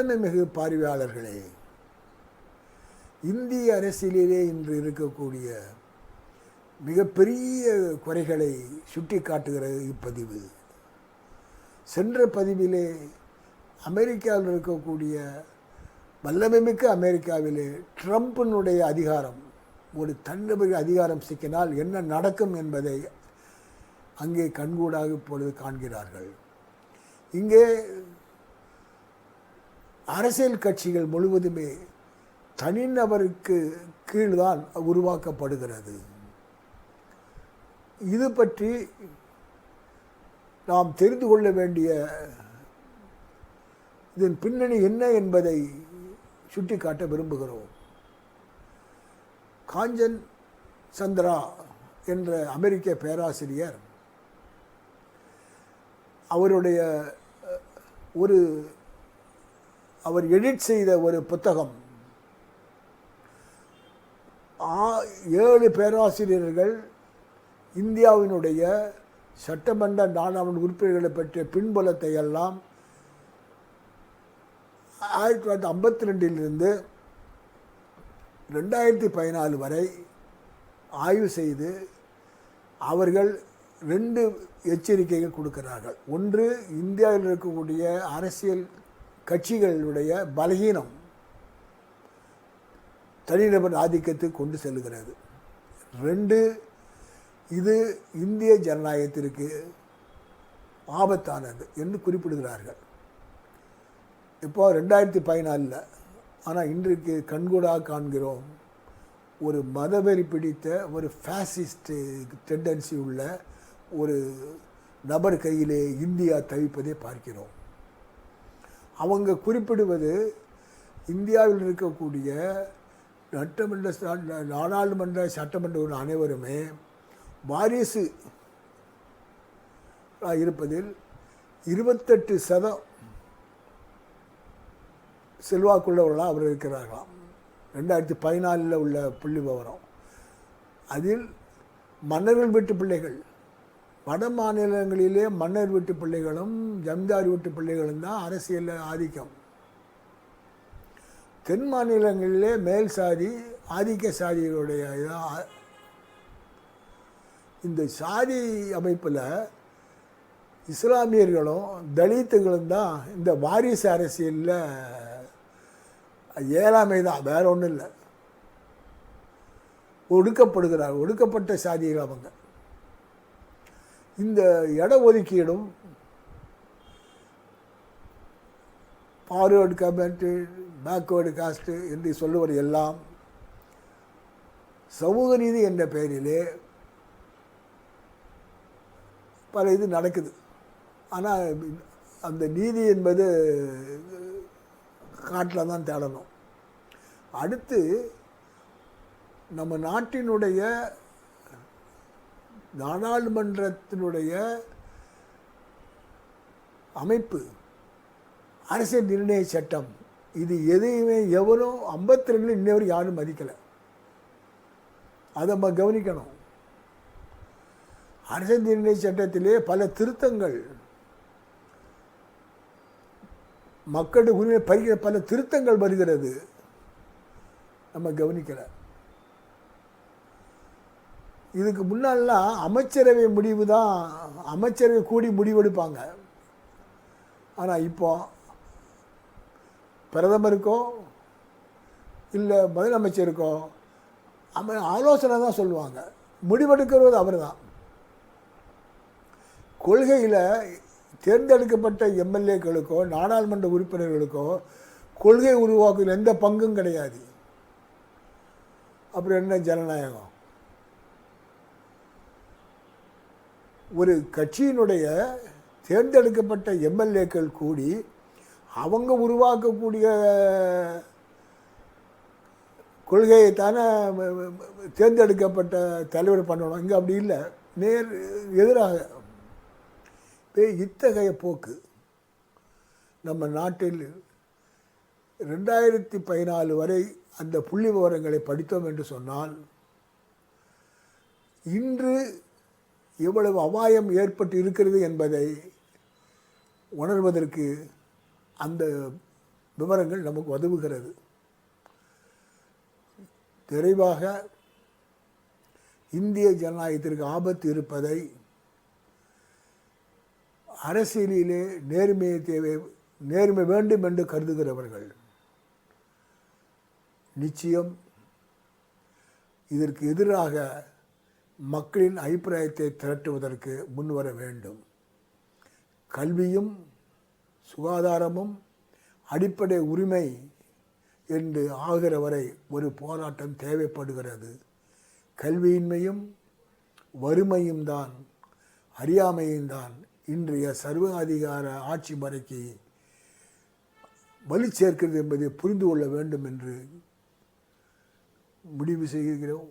வல்லமை மிகு பார்வையாளர்களே. இந்திய அரசியலிலே இன்று இருக்கக்கூடிய மிகப்பெரிய குறைகளை சுட்டி காட்டுகிறது இப்பதிவு. சென்ற பதிவிலே அமெரிக்காவில் இருக்கக்கூடிய வல்லமைமிக்க அமெரிக்காவிலே ட்ரம்ப்பினுடைய அதிகாரம் ஒரு தன்னபரி அதிகாரம் சிக்கினால் என்ன நடக்கும் என்பதை அங்கே கண்கூடாக இப்பொழுது காண்கிறார்கள். இங்கே அரசியல் கட்சிகள் முழுவதுமே தனிநபருக்கு கீழ்தான் உருவாக்கப்படுகிறது. இது பற்றி நாம் தெரிந்து கொள்ள வேண்டிய இதன் பின்னணி என்ன என்பதை சுட்டிக்காட்ட விரும்புகிறோம். காஞ்சன் சந்திரா என்ற அமெரிக்க பேராசிரியர் அவருடைய ஒரு அவர் எடிட் செய்த ஒரு புத்தகம். ஆ- ஏழு பேராசிரியர்கள் இந்தியாவினுடைய சட்டமன்ற நாடாளுமன்ற உறுப்பினர்களை பற்றிய பின்புலத்தை எல்லாம் ஆயிரத்தி தொள்ளாயிரத்தி ஐம்பத்தி ரெண்டிலிருந்து ரெண்டாயிரத்தி பதினாலு வரை ஆய்வு செய்து அவர்கள் ரெண்டு எச்சரிக்கைகள் கொடுக்கிறார்கள். ஒன்று இந்தியாவில் இருக்கக்கூடிய அரசியல் கட்சிகளுடைய பலகீனம் தனிநபர் ஆதிக்கத்துக்கு கொண்டு செல்கிறது ரெண்டு இது இந்திய ஜனநாயகத்திற்கு ஆபத்தானது என்று குறிப்பிடுகிறார்கள். இப்போ ரெண்டாயிரத்தி பதினாலில் ஆனால் இன்றைக்கு கண்கூடாக காண்கிறோம் ஒரு மதவெறி பிடித்த ஒரு ஃபேசிஸ்ட் டெண்டன்சி உள்ள ஒரு நபர் கையிலே இந்தியா தவிப்பதை பார்க்கிறோம். அவங்க குறிப்பிடுவது இந்தியாவில் இருக்கக்கூடிய சட்டமன்ற நாடாளுமன்ற சட்டமன்ற அனைவருமே வாரிசு இருப்பதில் இருபத்தெட்டு சதம் செல்வாக்குள்ளவர்களாக அவர் இருக்கிறார்களாம். ரெண்டாயிரத்தி பதினாலில் உள்ள புள்ளி விவரம் அதில் மன்னர்கள் வீட்டு பிள்ளைகள் வட மாநிலங்களிலே மன்னர் வீட்டு பிள்ளைகளும் ஜமீன்தார் வீட்டு பிள்ளைகளும் தான் அரசியலில் ஆதிக்கம். தென் மாநிலங்களிலே மேல் சாதி ஆதிக்க சாதிகளுடைய இதாக இந்த சாதி அமைப்பில் இஸ்லாமியர்களும் தலித்துகளும் தான் இந்த வாரிசு அரசியலில் ஏழாமை தான் வேற ஒன்றும் இல்லை. ஒடுக்கப்படுகிறார் ஒடுக்கப்பட்ட சாதிகள் அவங்க. இந்த இட ஒதுக்கீடும் ஃபார்வேர்டு கமெண்ட்டு பேக்வேர்டு காஸ்ட்டு என்று சொல்லுவது எல்லாம் சமூக நீதி என்ற பெயரிலே பல இது நடக்குது. ஆனால் அந்த நீதி என்பது காட்டில் தான் தேடணும். அடுத்து நம்ம நாட்டினுடைய நாடாளுமன்றத்தினுடைய அமைப்பு அரசியல் நிர்ணய சட்டம் இது எதையுமே எவரும் ஐம்பத்தி ரெண்டில் இன்னவரை யாரும் மதிக்கலை. அதை நம்ம கவனிக்கணும். அரசியல் நிர்ணய சட்டத்திலே பல திருத்தங்கள் மக்களுடைய உரிமை பறிக்கிற பல திருத்தங்கள் வருகிறது. நம்ம கவனிக்கலை. இதுக்கு முன்னாலாம் அமைச்சரவை முடிவு தான் அமைச்சரவை கூடி முடிவெடுப்பாங்க. ஆனால் இப்போ பிரதமருக்கோ இல்லை முதலமைச்சருக்கோ அம ஆலோசனை தான் சொல்லுவாங்க. முடிவெடுக்கிறது அவர் தான் கொள்கையில் தேர்ந்தெடுக்கப்பட்ட எம்எல்ஏக்களுக்கோ நாடாளுமன்ற உறுப்பினர்களுக்கோ கொள்கை உருவாக்குவதில் எந்த பங்கும் கிடையாது. அப்புறம் என்ன ஜனநாயகம்? ஒரு கட்சியினுடைய தேர்ந்தெடுக்கப்பட்ட எம்எல்ஏக்கள் கூடி அவங்க உருவாக்கக்கூடிய கொள்கையை தானே தேர்ந்தெடுக்கப்பட்ட தலைவர் பண்ணணும். இங்கே அப்படி இல்லை. நேர் எதிராக. இப்போ இத்தகைய போக்கு நம்ம நாட்டில் ரெண்டாயிரத்தி பதினாலு வரை அந்த புள்ளி விவரங்களை படித்தோம் என்று சொன்னால் இன்று எவ்வளவு அபாயம் ஏற்பட்டு இருக்கிறது என்பதை உணர்வதற்கு அந்த விவரங்கள் நமக்கு உதவுகிறது. தெளிவாக இந்திய ஜனநாயகத்திற்கு ஆபத்து இருப்பதை அரசியலிலே நேர்மையை தேவை நேர்மை வேண்டும் என்று கருதுகிறவர்கள் நிச்சயம் இதற்கு எதிராக மக்களின் அபிப்பிராயத்தை திரட்டுவதற்கு முன்வர வேண்டும். கல்வியும் சுகாதாரமும் அடிப்படை உரிமை என்று ஆகிற வரை ஒரு போராட்டம் தேவைப்படுகிறது. கல்வியின்மையும் வறுமையும் தான் அறியாமையும் தான் இன்றைய சர்வாதிகார ஆட்சி முறைக்கு வலு சேர்க்கிறது என்பதை புரிந்து கொள்ள வேண்டும் என்று முடிவு செய்கிறோம்.